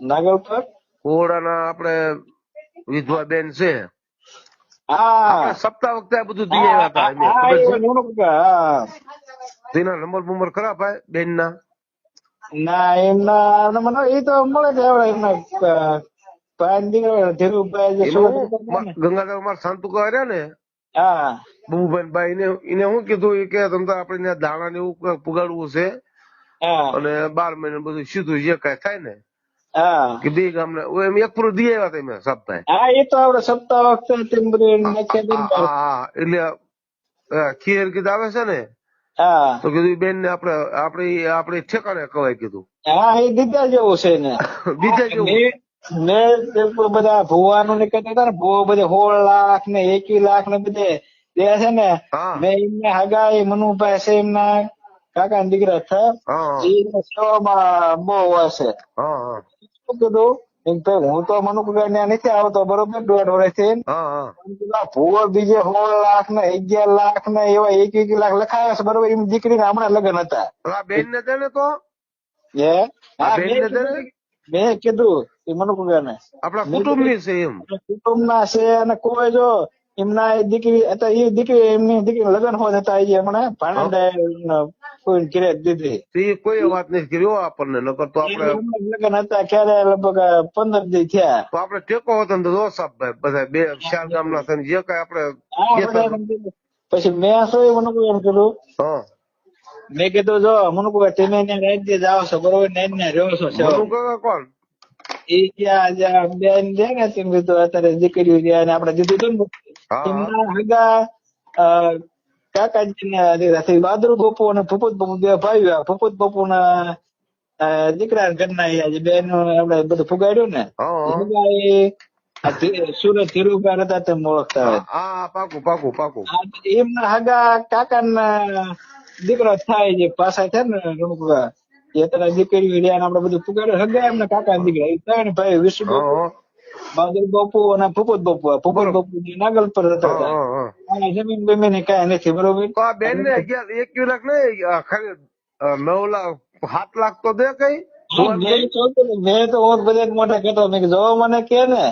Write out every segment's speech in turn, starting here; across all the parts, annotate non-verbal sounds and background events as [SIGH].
નાગલ પર કોડાના આપણે વિધવા બેન છે સપ્તાહ વખતે આ બધું દઈ આવ્યા હતા. તેના નંબર બંબર ખરા ભાઈ બેન ના ના એમના મને એ તો મળે છે એમના. ગંગાધર માર શાંતુ કર્યા ને? હા. બબુભાઈ ભાઈ એને એને શું કીધું કે તમને આપડે આપણે દાણા ને એવું પુગાડવું છે અને બાર મહિને બધું સીધું જે કઈ થાય ને કે બે ગામને એમ એક પૂરું દઈ આવ્યા તમે સપ્તાહે. હા એ તો આપડે સપ્તાહ વખતે. હા એટલે ખીર કીધું આવે છે ને? તો કીધું બેન ને આપણે આપણે આપણે ઠેકાણે કવાય કીધું. હા એ દીધા જેવું છે ને. [LAUGHS] બીજા જેવું. બધા ભુવાનું ને કહેતા હતા ને ભુવા બધે સોળ લાખ ને એકી લાખ ને બધે. દે છે ને મેં એમને હગાઈ મનુભાઈ છે એમના કાકા દીકરા હતા? એ સેવામાં બહુ હશે શું કીધું? એમ તો હું તો ત્યાં નથી આવતો બરોબર? દોઢ વર્ષથી હા બીજે સોળ લાખ ને અગિયાર લાખ ને એવા એક એક લાખ લખાયા છે બરોબર? એમ દીકરીને હમણાં લગ્ન હતા. બેન ને તો? હે? મેં ને ને? કીધું એ મનુભાઈ ને આપડા કુટુંબની છે એમ. કુટુંબ ના છે અને કોઈ જો એમના દીકરી હતા એ દીકરી એમની દીકરી લગ્ન હોત હતા એ હમણાં ભાણંદા કોઈ ઘરે દીધી. એ કોઈ વાત નહીં કર્યો આપણને નકર તો આપણે લગન હતા ક્યારે? લગભગ પંદર દી થયા. તો આપણે ટેકો હતો ને તો જો સાહેબ ભાઈ બધા બે ચાર ગામના થઈને જે કઈ આપણે ગયા. પછી મેં શું એ મનુભાઈ એમ કીધું હા. મેં કીધું જો મનુભાઈ તમે ત્યાં રાત દી જાઓ છો બરોબર? ને રહ્યો છો કોણ? એ ક્યાં જ્યાં બેન છે ને તેમ કીધું અત્યારે દીકરીઓ જ્યાં આપણે દીધું હતું ને એમના હગા કાકાજી ને દીકરા બહાદુર બાપુ અને ભૂપત બપુ બે ભાઈ ભૂપત બપુ ના દીકરા ઘરના આજે બેન આપણે બધું ફુગાડ્યું ને સુરત ધીરુભાઈ હતા તેમ ઓળખતા હોય. પાકું પાકું પાકું. એમના હગા કાકાના દીકરો થાય જે પાછા છે ને રણુકુવા એ તરફ દીકરીઓ રહ્યા ને આપણે બધું ફુગાડ્યું હગા એમના કાકા દીકરા. એ ત્રણ ભાઈ વિષ્ણુ હા બાપુ અને ભૂપત બાપુ. ભૂપત બાપુ નાગલ પર હતા. અને જમીન બમીન કઈ નથી બરોબર? આ બેન ને એક લાખ નહીં નવ લાખ સાત લાખ તો દે કઈ. મેં તો હું બધા મોટા કેતો મેં કીધું, જો મને કે ને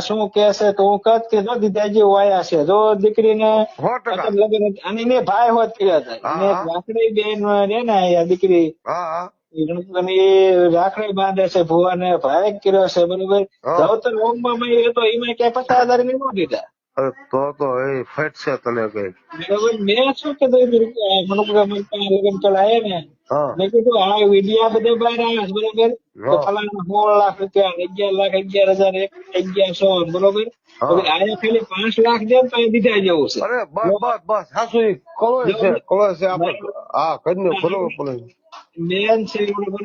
શું કે છે તો હું કદ કે જો દીદાજી વાયા છે જો દીકરીને લગ્ન અને એને ભાઈ હોત કર્યા હતા. બેન રે ને આ દીકરી એ રાખડી બાંધે છે ભુવાને ભાઈ કર્યો છે બરોબર? હા. જાવતર હોમમાં માં એ તો એમાં ક્યાંય પચાસ હજારની નો દીધા. અરે તો તો એ ફેટ છે તને કઈ. બરોબર મેં શું કીધું એ રીતે મને કોઈ અમારે ત્યાં લગ્ન ચલાયા ને. મેં કીધું આ વિડિયા બધે બહાર આવ્યા બરોબર? તો ફલાણા સોળ લાખ રૂપિયા અગિયાર લાખ અગિયાર હજાર એક અગિયારસો બરોબર? આયા ખાલી પાંચ લાખ દે તો દીધા જેવું છે. અરે બસ બસ બસ ઈ કલોય છે કલોય છે આપણે. હા કરીને બરોબર પડે બેન છે બરોબર?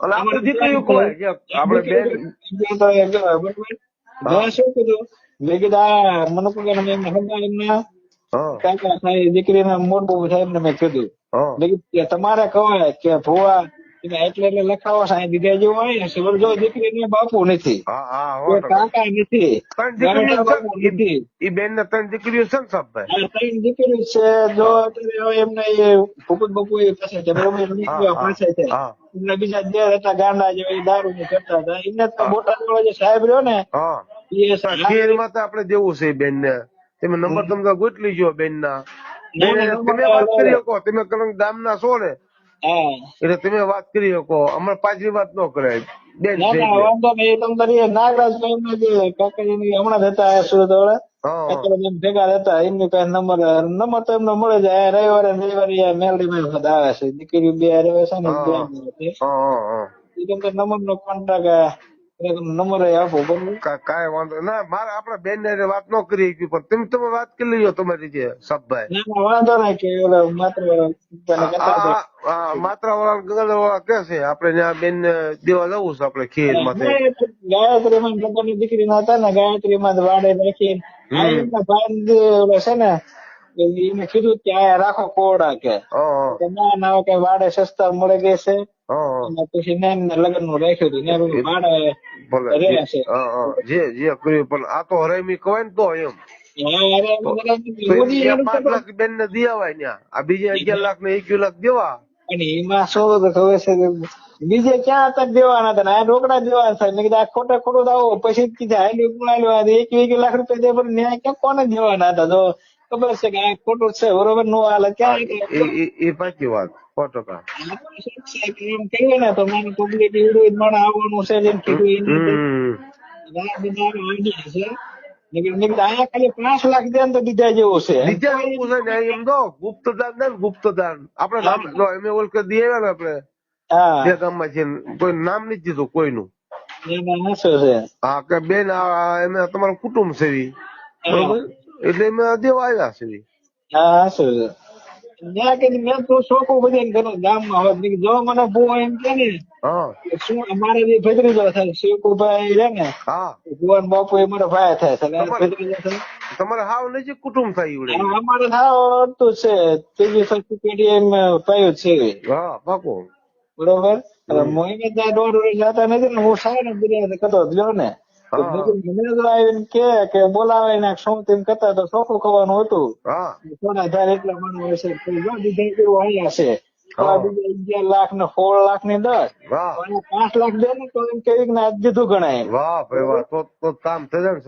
આપણે દીકરીઓ કોઈ આપણે બેન દીકરીઓ તો એ જો, બરોબર મેં શું કીધું? આ મને કોઈ કે એમને હગા એમના? કાકા સાહેબ દીકરીના મોટું સાહેબ ને મેં કીધું. તમારે કહેવાય કે ભુવા તમે એટલે એટલે લખાવો સાહેબ દીધા જેવું હોય ને સબર જો દીકરીને બાપુ નથી. કાકા નથી. બાપુ નથી. એ બેન ને ત્રણ દીકરીઓ છે ને સાહેબ ત્રણ દીકરી છે. જો અત્યારે એમને એ ભૂપત બાપુ એ પાસે છે બરોબર? એમની પાસે છે. એમના બીજા દેર હતા ગાંડા જેવા દારૂ ને કરતા હતા. એમને તો મોટા સાહેબ રહ્યો ને ખીરમાં તો આપણે દેવું છે બેન ને તમે નંબર તમને ગોઠલી જો બેન ના તમે વાત કરી. શકો. તમે કલંક ગામ ના છો ને એટલે તમે વાત કરી શકો. અમારે પાછલી વાત ન કરાય. બેન છે. વાંધો નહીં. જે કાકાજી હમણાં રહેતા સુરત વાળા. ભેગા રહેતા. એમની પાસે નંબર નંબર તો એમને મળે જાય આ રવિવારે રવિવારે મેલડી માં આવે છે. દીકરી બે રહે છે ને. છે. નંબર નો કોન્ટેક્ટ નંબર આપો બરોબર? કાંઈ વાંધો ના મારે આપડે બેન ને વાત ન કરી હતી પણ તમે તમે વાત કરી લેજો તમારી જે ના વાંધો નહીં કે માત્ર માત્ર વાળા ગગલ વાળા કે છે આપડે ત્યાં બેન ને દેવા જવું છે આપડે ખીરમાંથી ગાયત્રી માં પોતાની દીકરી ના હતા ને ગાયત્રી માં વાડે રાખી ભાઈ છે ને એને કીધું ત્યાં રાખો કોડા કે. ના ના કે વાડે સસ્તા મળી ગઈ છે. પછી ને લગ્નનું રાખ્યું હતું. ને જે- છે. જે જે કર્યું પણ આ તો હરામી કહેવાય ને તો એમ. પાંચ લાખ બેન ને દિયાવાય ત્યાં. આ બીજા અગિયાર લાખ ને એક લાખ દેવા. અને એમાં શું હતું ખબર છે બીજે ક્યાં તક દેવાના હતા ને? આ રોકડા દેવાના થાય મેં કીધું આ ખોટે ખોટું આવો. પછી જ કીધું પણ એક એક લાખ રૂપિયા દે પણ ન્યાય ક્યાં કોને દેવાના હતા? તો ખબર છે કે આ ખોટું છે બરોબર? નો હાલે. ક્યાં એ પાકી વાત સો ટકા એમ કહીએ ને તો મારી પબ્લિક એવડું મને આવવાનું છે જેમ કીધું એને છે. અહીંયા ખાલી પાંચ લાખ તો બીજા જેવું છે. બીજા એવું છે ને એમ ગુપ્તદાન દે ને ગુપ્તદાન આપડે નામ જો અમે ઓલ કે દઈએ ને આપડે જે ગામમાં છે કોઈ નામ નથી દીધું કોઈનું. એમાં હા કે બેન આ તમારું કુટુંબ છે બરોબર? એટલે અમે દેવા આવ્યા છે. હા હાસો છે ત્યાં કે મેં તો શોખો બધી ગામમાં હોત મેં કીધું જો મને બહુ એમ કે ને હા. શું અમારે જે ભદ્રીજો થાય? શિવકુભાઈ રે ને હા. ભુવન બાપુ એ મારો ભાઈ થાય. છે એટલે તમારે- હાવ નજીક કુટુંબ થાય ઈવડે. અમારે હાવ તો છે. ત્રીજી સસ્તી પેઢી એમ પાયું છે. હા પાકો. બરોબર? હવે મોઈને ત્યાં દોઢ વર્ષ જતા નથી ને હું સાહેબ ને બધા કરતો જ ને. તો હા. મેં કીધું મને તો આવીને કે કે બોલાવે ને શું? તેમ કરતા તો ચોખ્ખું ખવાનું હતું. થોડા હજાર એટલા માણસ હશે દીધા કેવું અહીંયા છે. અગિયાર લાખ ને સોળ લાખ ને દસ પાંચ લાખ દે ને તો એમ કેવી ને ગણાય. વાહ ભાઈ વાહ તો તો કામ થઈ જાય ને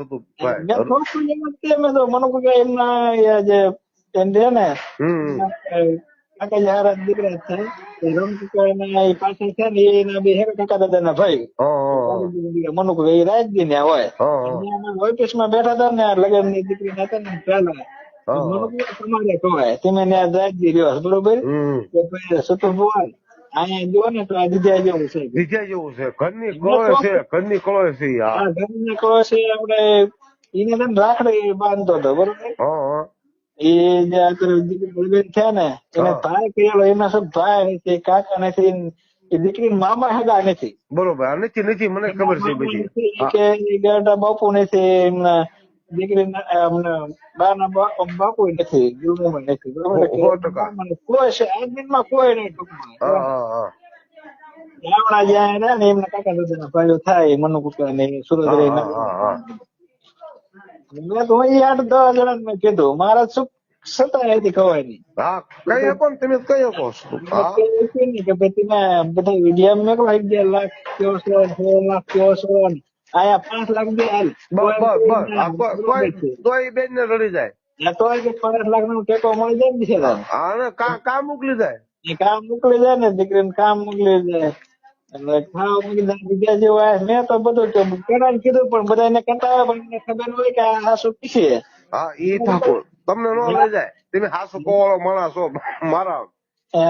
મેં એમ જ કે મેં તો મને એમના જે ને કાકા હારા દીકરા છે. એ ને એના બે હે કાકા દાદા ના ભાઈ મનુક એ રાજદી ને હોય. ઓફિસમાં બેઠા હતા ને લગનની દીકરી હતા ને પેલા મનુક તમારે કહેવાય. તમે ને રાજદી રહ્યો બરોબર? સતુ ભુવન અહીંયા જો ને તો આ દીધા જેવું છે. બીજા જેવું છે. ઘરની કળો છે ઘરની કળો છે ઘરના છે આપડે એને રાખડે બાંધતો હતો બરોબર? એ જે દીકરી લગ્ન થયા ને એને ભાઈ કહેલો એના સબ ભાઈ નથી કાકા નથી એ દીકરી મામા હગા નથી. બરોબર નથી નથી મને ખબર છે બધી. કે ગાડા બાપુ નથી એમના દીકરી બાના બાપુ નથી ગુરુમાં નથી બરોબર કોઈ છે આ દિનમાં કોઈ નહીં ટૂંકમાં. ગામડા જ્યાં રહ્યા ને એમના કાકા દાદાના ભાઈઓ થાય મનુકુકા ને સુરત હા, રહીને હા, હા, હા. મેં તો અહીં આઠ દસ જણા મેં કીધું. મારા શું સત્તા હતી ખવાય નહીં. હા કઈ શકો ને તમે કઈ શકો કે ભાઈ તમે બધા વીડિયો મેં કહું અગિયાર લાખ કયો સો લાખ કયો છો આયા પાંચ લાખ દે હાલ. બસ બસ કોઈ- બેન ને રડી જાય. તો પાંચ લાખ નો ટેકો મળી જાય ને છે હા મોકલી જાય? કામ મોકલી જાય ને દીકરીને કામ મોકલી જાય? મેં તો બધું કે પેલા કીધું પણ બધા એને કંટાળે પણ એને ખબર ન હોય કે આ હાસુ પીશે. હા એ ઠાકોર તમને નો લઈ જાય તમે હાસો કોવાળો માણસ છો મારા.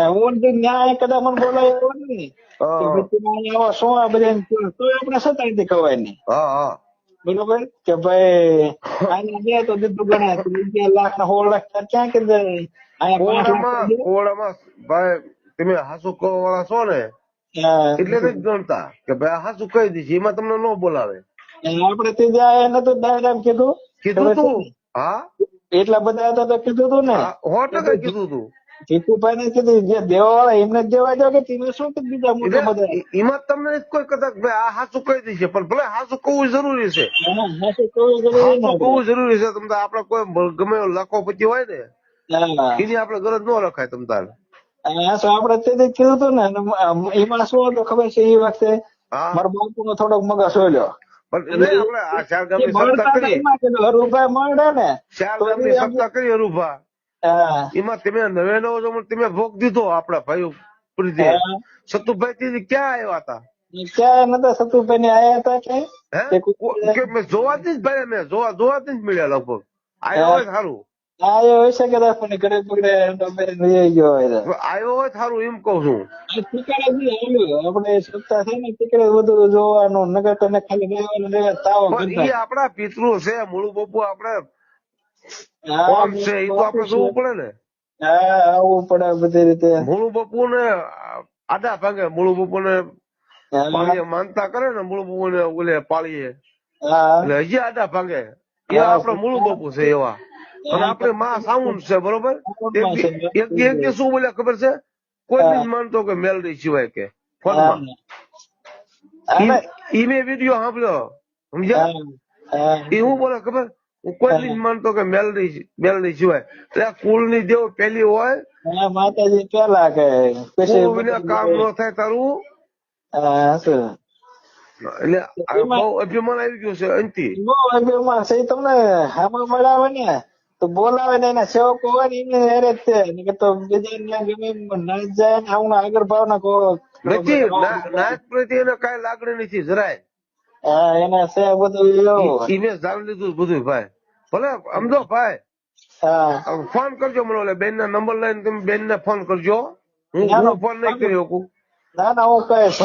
હું ન્યાય કદા મને બોલાય એવો નહીં આવો શું આ બધા તો આપણે સતાવી ખવાય નહીં હા હા. બરોબર? કે ભાઈ આને બે તો દીધું અગિયાર લાખ ના સોળ લાખ ક્યાં કે દે. કોવાળામાં ભાઈ તમે હાસુ કોવાળા છો ને. એટલે નથી ગણતા. કે ભાઈ આ હાસુ કહી દીધી એમાં તમને નો બોલાવે. આપણે તે જાય એને તો ડાયરેક્ટ કીધું. કીધું તું હા? એટલા બધા હતા તો કીધું તું ને. હોટ સો ટકા કીધું તું. જીતુભાઈ ને કીધું જે દેવા વાળા એમને જ દેવા જાવ કે તમે શું કે બીજા મોટા બધા? એમાં તમને કોઈ કદાચ ભાઈ આ હાસુ કહી દીધી પણ ભલે હાસુ કહવું જરૂરી છે. હાસુ કહું જરૂરી છે તમને આપડે કોઈ ગમે લખો પછી હોય ને એની આપડે ગરજ ન રખાય તમ તારે. હા તો આપણે તે કીધું હતું ને એમાં શું હતું ખબર છે એ વખતે મારા બાપુ નો થોડોક મગજ સોલ્યો એમાં તમે નવે નવો તમે ભોગ દીધો આપડા ભાઈઓ. સતુભાઈ થી ક્યાં આવ્યા હતા? ક્યાં નતા સતુભાઈ ને આયા હતા કે? જોવાથી જ ભાઈ મેં જોવા જોવાથી જ મળ્યા લગભગ. આવ્યો સારું. આયો હોય શકે પણ ઘરે પકડે તો બે રહી ગયો હોય. આવ્યો હોય સારું એમ કઉ છું. ટીકડે બી આવ્યું આપણે સત્તા છે ને ટીકડે બધું જોવાનું નગર તને ખાલી રહેવાનું રહે તાવ એ. આપડા પિતૃ છે મૂળ બાપુ આપડે હા, કોણ છે? એ તો આપડે જોવું પડે ને. હા આવવું પડે બધી રીતે. મૂળ બપુ ને આડા ભાગે મૂળ બપુ ને પાળીએ માનતા કરે ને મૂળ બપુ ને ઓલે પાળીએ. એટલે હજી આડા ભાગે. એ. મૂળ બપુ છે એવા. અને આપડે માં સાઉન્ડ છે બરોબર એક એક શું બોલ્યા ખબર છે કોઈ નહીં માનતો કે મેલડી સિવાય કે ફોનમાં ઈ- મેં વીડિયો સાંભળ્યો સમજ્યા એ હું બોલે ખબર હું કોઈ નહીં માનતો કે મેલડી મેલડી સિવાય એટલે આ કુળની દેવ પેલી હોય માતાજી પેલા કે કામ ન થાય તારું એટલે બહુ અભિમાન આવી ગયું છે અંતિ બહુ અભિમાન છે તમને હામાં મળાવે ને તો બોલાવે ને એના સેવકો હોય ને એમને હેરે જ તે કે તો બીજા ગમે એમ ના જાય ને આવું આગળ ભાવના કહો. નથી નાચ પ્રત્યે એને કઈ લાગણી નથી જરાય. હા એના છે બધું જાણી લીધું બધું ભાઈ. ભલે સમજો ભાઈ. હા. ફોન કરજો મને ઓલે બેન ના નંબર લઈને તમે બેન ને ફોન કરજો. હું ફોન નહીં કરી શકું. ના ના હું કહીશ